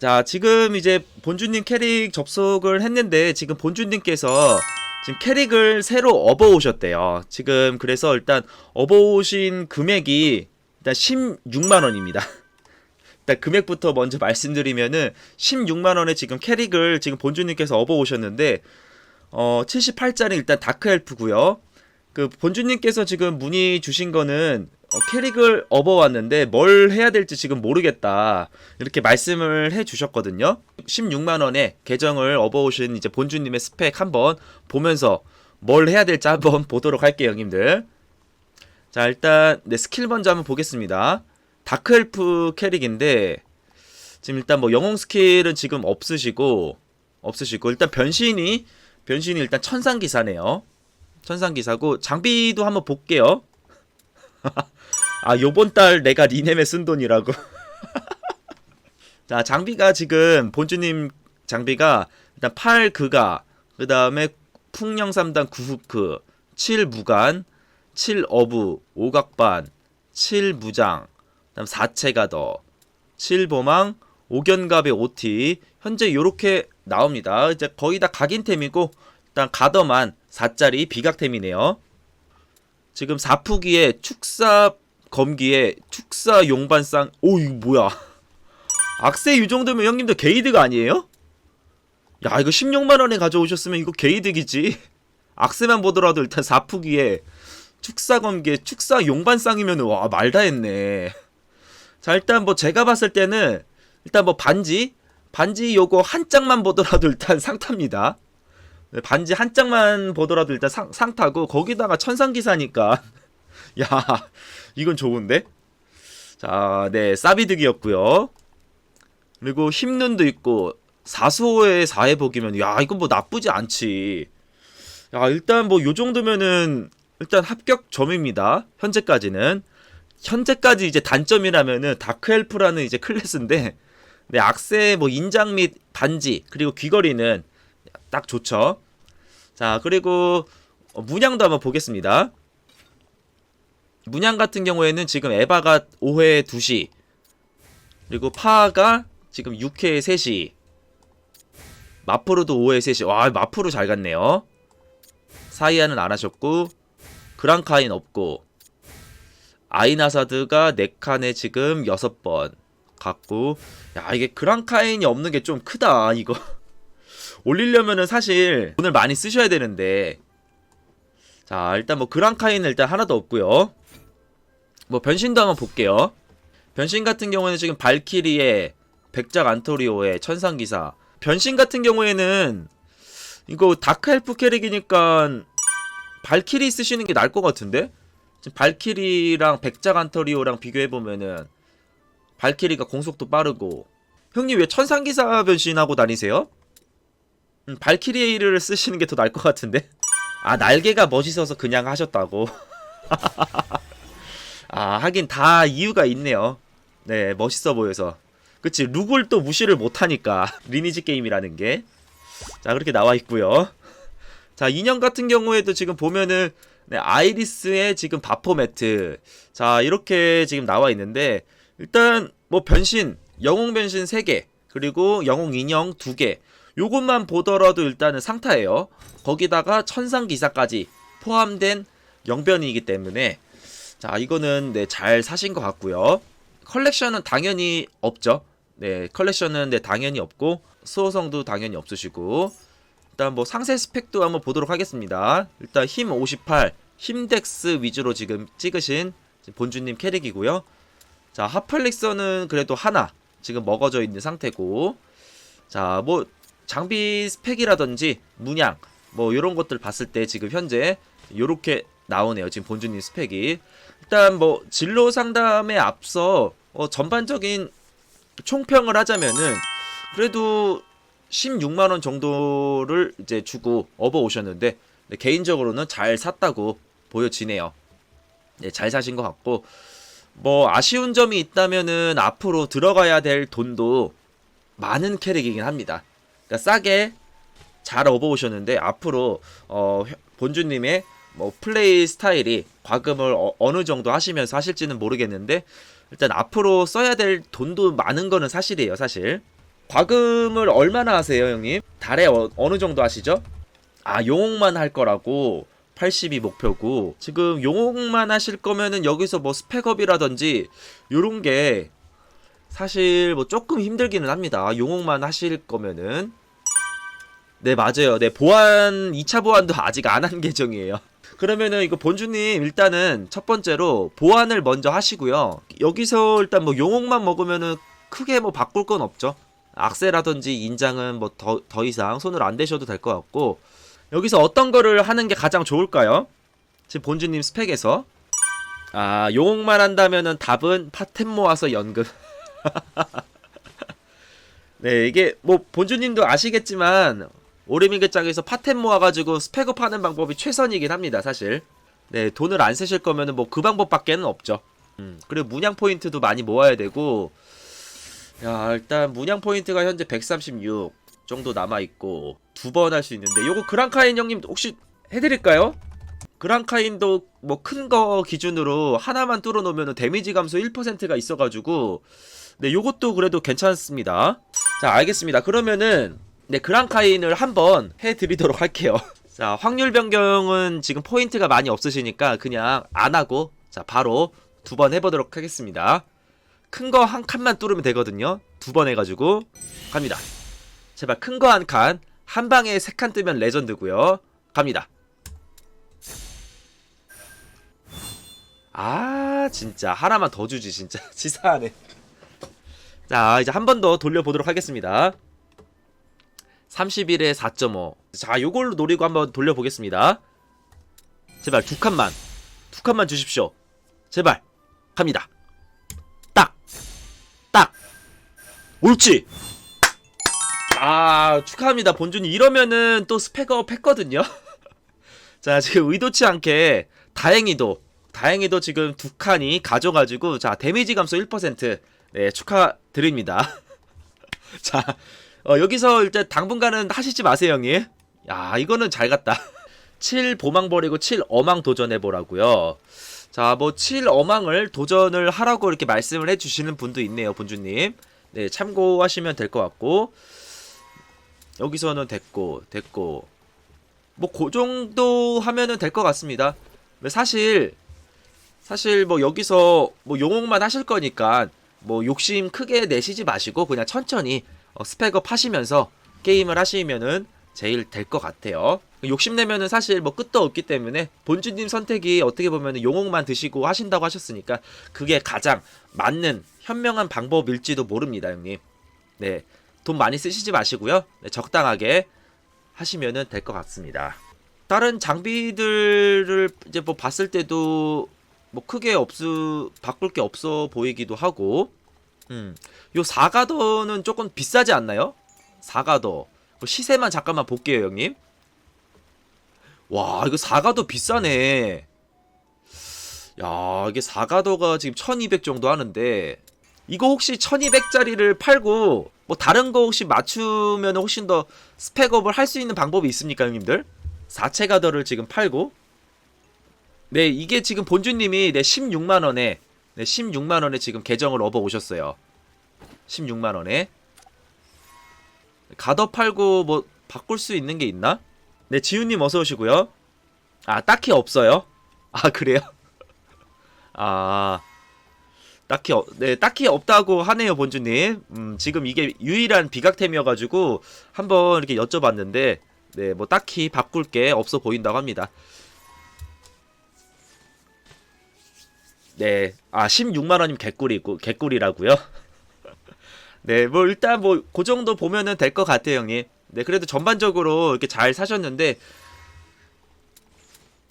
자, 지금 이제 본주님 캐릭 접속을 했는데 지금 본주님께서 지금 캐릭을 새로 업어오셨대요. 지금 그래서 일단 업어오신 금액이 일단 16만 원입니다. 일단 금액부터 먼저 말씀드리면은 16만 원에 지금 캐릭을 지금 본주님께서 업어오셨는데 어 78짜리 일단 다크 엘프고요. 그 본주님께서 지금 문의 주신 거는 어, 캐릭을 업어왔는데 뭘 해야 될지 지금 모르겠다 이렇게 말씀을 해주셨거든요. 16만 원에 계정을 업어오신 이제 본주님의 스펙 한번 보면서 뭘 해야 될지 한번 보도록 할게요, 형님들. 자 일단 네 스킬 먼저 한번 보겠습니다. 다크 엘프 캐릭인데 지금 일단 뭐 영웅 스킬은 지금 없으시고 없으시고 일단 변신이 변신이 일단 천상 기사네요. 천상 기사고 장비도 한번 볼게요. 아 요번 달 내가 리넴에 쓴 돈이라고. 자 장비가 지금 본주님 장비가 일단 8 그가 그 다음에 풍령 3단 9후크 7 무간 7 어부 5각반 7 무장 그다음 4체가 더7 보망 5견갑의 OT 현재 요렇게 나옵니다. 이제 거의 다 각인템이고 일단 가더만 4짜리 비각템이네요. 지금 4푸기에 축사 검기에 축사 용반상. 오 이거 뭐야? 악세 이 정도면 형님들 게이드가 아니에요? 야 이거 16만원에 가져오셨으면 이거 게이득이지. 악세만 보더라도 일단 4푸기에 축사 검기에 축사 용반상이면 와 말다 했네. 자 일단 뭐 제가 봤을 때는 일단 뭐 반지 반지 요거 한 짝만 보더라도 일단 상탑니다. 네, 반지 한 짝만 보더라도 일단 상, 상타고 거기다가 천상기사니까 야 이건 좋은데? 자 네 사비득이었고요. 그리고 힘눈도 있고 사수호의 사회복이면 야 이건 뭐 나쁘지 않지. 야 일단 뭐 요 정도면은 일단 합격 점입니다. 현재까지는. 현재까지 이제 단점이라면은 다크엘프라는 이제 클래스인데 네 악세 뭐 인장 및 반지 그리고 귀걸이는 딱 좋죠. 자, 그리고 어, 문양도 한번 보겠습니다. 문양 같은 경우에는 지금 에바가 5회 2시, 그리고 파가 지금 6회 3시, 마프로도 5회 3시. 와, 마프로 잘 갔네요. 사이아는 안 하셨고, 그랑카인 없고, 아이나사드가 4칸에 지금 6번 갔고, 야, 이게 그랑카인이 없는 게 좀 크다, 이거. 올리려면은 사실 돈을 많이 쓰셔야 되는데 자 일단 뭐 그랑카이는 일단 하나도 없고요 뭐 변신도 한번 볼게요. 변신 같은 경우에는 지금 발키리의 백작 안토리오의 천상기사. 변신 같은 경우에는 이거 다크헬프 캐릭이니까 발키리 쓰시는 게 나을 것 같은데? 지금 발키리랑 백작 안토리오랑 비교해보면은 발키리가 공속도 빠르고. 형님 왜 천상기사 변신하고 다니세요? 음, 발키리를 쓰시는 게 더 나을 것 같은데? 아 날개가 멋있어서 그냥 하셨다고 아 하긴 다 이유가 있네요. 네 멋있어 보여서. 그치 룩을 또 무시를 못하니까 리니지 게임이라는 게. 자 그렇게 나와 있고요. 자 인형 같은 경우에도 지금 보면은 네, 아이리스의 지금 바포매트. 자 이렇게 지금 나와 있는데 일단 뭐 변신 영웅 변신 3개 그리고 영웅 인형 2개. 요것만 보더라도 일단은 상타예요. 거기다가 천상 기사까지 포함된 영변이기 때문에 자 이거는 네, 잘 사신 것 같고요. 컬렉션은 당연히 없죠. 네 컬렉션은 네, 당연히 없고 수호성도 당연히 없으시고 일단 뭐 상세 스펙도 한번 보도록 하겠습니다. 일단 힘 58, 힘덱스 위주로 지금 찍으신 본주님 캐릭이고요. 자 하플릭서는 그래도 하나 지금 먹어져 있는 상태고 자 뭐 장비 스펙이라든지 문양 뭐 이런 것들 봤을 때 지금 현재 이렇게 나오네요. 지금 본주님 스펙이 일단 뭐 진로 상담에 앞서 어 전반적인 총평을 하자면은 그래도 16만 원 정도를 이제 주고 업어 오셨는데 네, 개인적으로는 잘 샀다고 보여지네요. 네, 잘 사신 것 같고 뭐 아쉬운 점이 있다면은 앞으로 들어가야 될 돈도 많은 캐릭이긴 합니다. 그러니까 싸게 잘 업어 오셨는데 앞으로 어, 본주님의 뭐 플레이 스타일이 과금을 어, 느 정도 하시면서 하실지는 모르겠는데 일단 앞으로 써야 될 돈도 많은 거는 사실이에요 사실 과금을 얼마나 하세요, 형님? 달에 어, 어느 정도 하시죠? 아, 용옥만 할 거라고 80이 목표고 지금 용옥만 하실 거면은 여기서 뭐 스펙업이라든지 요런 게 사실 뭐 조금 힘들기는 합니다. 용옥만 하실 거면은 네, 맞아요. 네, 보안 2차 보안도 아직 안 한 계정이에요. 그러면은 이거 본주님 일단은 첫 번째로 보안을 먼저 하시고요. 여기서 일단 뭐 용옥만 먹으면은 크게 뭐 바꿀 건 없죠. 악세라든지 인장은 뭐 더 더 이상 손을 안 대셔도 될 것 같고 여기서 어떤 거를 하는 게 가장 좋을까요? 지금 본주님 스펙에서 아 용옥만 한다면은 답은 파템 모아서 연금. 네 이게 뭐 본주님도 아시겠지만 오리미게장에서 파템 모아가지고 스펙업 하는 방법이 최선이긴 합니다 사실. 네 돈을 안 쓰실 거면은 뭐 그 방법밖에는 없죠. 음, 그리고 문양 포인트도 많이 모아야 되고 야 일단 문양 포인트가 현재 136 정도 남아 있고 두 번 할 수 있는데 요거 그랑카인 형님 혹시 해드릴까요? 그랑카인도 뭐 큰 거 기준으로 하나만 뚫어 놓으면 데미지 감소 1%가 있어가지고 네 요것도 그래도 괜찮습니다. 자 알겠습니다. 그러면은 네 그랑카인을 한번 해드리도록 할게요. 자 확률 변경은 지금 포인트가 많이 없으시니까 그냥 안 하고 자 바로 두 번 해보도록 하겠습니다. 큰 거 한 칸만 뚫으면 되거든요. 두 번 해가지고 갑니다. 제발 큰 거 한 칸. 한 방에 세 칸 뜨면 레전드고요. 갑니다. 아 진짜 하나만 더 주지 진짜 치사하네. 자 이제 한 번 더 돌려보도록 하겠습니다. 31에 4.5. 자 요걸로 노리고 한번 돌려보겠습니다. 제발 두 칸만 두 칸만 주십시오. 제발 갑니다. 딱! 딱! 옳지! 아, 축하합니다, 본준이. 이러면은 또 스펙업 했거든요? 자, 지금 의도치 않게, 다행히도, 다행히도 지금 두 칸이 가져가지고, 자, 데미지 감소 1%. 네, 축하드립니다. 자, 어, 여기서 일단 당분간은 하시지 마세요, 형님. 야, 이거는 잘 갔다. 7 보망 버리고 7 어망 도전해보라고요 자, 뭐, 7 어망을 도전을 하라고 이렇게 말씀을 해주시는 분도 있네요, 본주님. 네, 참고하시면 될 것 같고. 여기서는 됐고, 됐고. 뭐, 그 정도 하면은 될 것 같습니다. 사실, 사실 뭐, 여기서 뭐, 용옥만 하실 거니까, 뭐, 욕심 크게 내시지 마시고, 그냥 천천히 어, 스펙업 하시면서 게임을 하시면은 제일 될 것 같아요. 욕심내면은 사실 뭐 끝도 없기 때문에 본주님 선택이 어떻게 보면 용옥만 드시고 하신다고 하셨으니까 그게 가장 맞는 현명한 방법일지도 모릅니다, 형님. 네. 돈 많이 쓰시지 마시고요. 네, 적당하게 하시면은 될 것 같습니다. 다른 장비들을 이제 뭐 봤을 때도 뭐 크게 없으 바꿀 게 없어 보이기도 하고 음. 요 사가더는 조금 비싸지 않나요? 사가더. 그 시세만 잠깐만 볼게요, 형님. 와, 이거 사가더 비싸네. 야, 이게 사가더가 지금 1200 정도 하는데 이거 혹시 1200짜리를 팔고 뭐 다른 거 혹시 맞추면 훨씬 더 스펙업을 할 수 있는 방법이 있습니까, 형님들? 사체 가더를 지금 팔고 네, 이게 지금 본주님이 네 16만 원에 네, 16만 원에 지금 계정을 업어 오셨어요. 16만 원에 가더 팔고 뭐 바꿀 수 있는 게 있나? 네, 지훈님 어서 오시고요. 아, 딱히 없어요. 아, 그래요? 아, 딱히 어, 네, 딱히 없다고 하네요, 본주님. 음, 지금 이게 유일한 비각템이어가지고 한번 이렇게 여쭤봤는데, 네, 뭐 딱히 바꿀 게 없어 보인다고 합니다. 네, 아 16만 원이면 개꿀이고 개꿀이라고요? 네, 뭐 일단 뭐 그 정도 보면은 될 것 같아요, 형님. 네, 그래도 전반적으로 이렇게 잘 사셨는데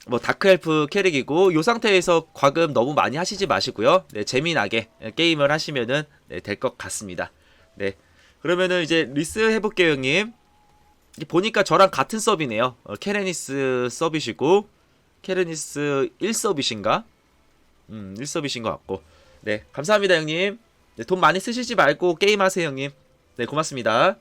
뭐 다크엘프 캐릭이고 요 상태에서 과금 너무 많이 하시지 마시고요. 네, 재미나게 게임을 하시면은 네, 될 것 같습니다. 네. 그러면은 이제 리스 해볼게요, 형님. 보니까 저랑 같은 서비네요. 어, 케레니스 서비시고 케레니스 1서비신가? 음, 1서비신 것 같고. 네, 감사합니다, 형님. 네, 돈 많이 쓰시지 말고 게임하세요, 형님. 네, 고맙습니다.